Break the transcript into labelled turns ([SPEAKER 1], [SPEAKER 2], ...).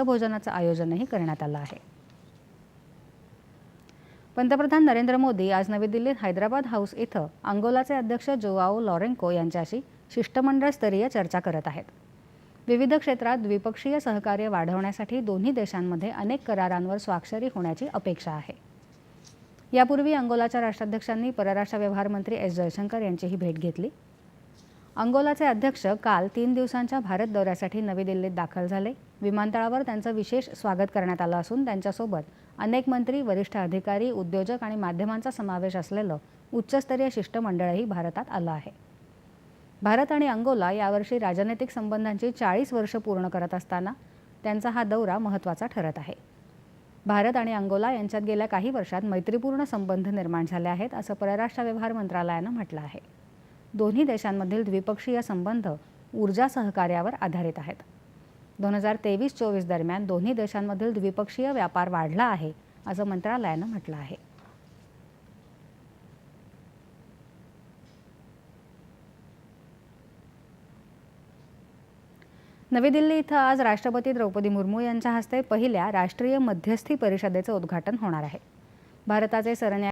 [SPEAKER 1] भोजनाचं आयोजनही करण्यात आलं आहे. पंतप्रधान नरेंद्र मोदी आज नवी दिल्लीत हैदराबाद हाऊस इथं अंगोलाचे अध्यक्ष जोआओ लॉरेन्को यांच्याशी शिष्टमंडळ स्तरीय चर्चा करत आहेत. विविध क्षेत्रात द्विपक्षीय सहकार्य वाढवण्यासाठी दोन्ही देशांमध्ये अनेक करारांवर स्वाक्षरी होण्याची अपेक्षा आहे. यापूर्वी अंगोलाच्या राष्ट्राध्यक्षांनी परराष्ट्र व्यवहार मंत्री एस जयशंकर यांचीही भेट घेतली. अंगोलाचे अध्यक्ष काल तीन दिवसांच्या भारत दौऱ्यासाठी नवी दिल्लीत दाखल झाले. विमानतळावर त्यांचं विशेष स्वागत करण्यात आलं असून त्यांच्यासोबत अनेक मंत्री वरिष्ठ अधिकारी उद्योजक आणि माध्यमांचा समावेश असलेलं उच्चस्तरीय शिष्टमंडळही भारतात आलं आहे. भारत आणि अंगोला यावर्षी राजनैतिक संबंधांची चाळीस वर्ष पूर्ण करत असताना त्यांचा हा दौरा महत्त्वाचा ठरत आहे. भारत आणि अंगोला यांच्यात गेल्या काही वर्षात मैत्रीपूर्ण संबंध निर्माण झाले आहेत असं परराष्ट्र व्यवहार मंत्रालयानं म्हटलं आहे. दोन्ही देशांमधील द्विपक्षीय संबंध ऊर्जा सहकार्यावर आधारित आहेत. दोन हजार तेवीस चोवीस दरम्यान दोन्ही देशांमधील द्विपक्षीय व्यापार वाढला आहे असं मंत्रालयानं म्हटलं आहे. नवी दिल्ली इथं आज राष्ट्रपती द्रौपदी मुर्मू यांच्या हस्ते पहिल्या राष्ट्रीय मध्यस्थी परिषदेचं उद्घाटन होणार आहे. भारताचे सरन्या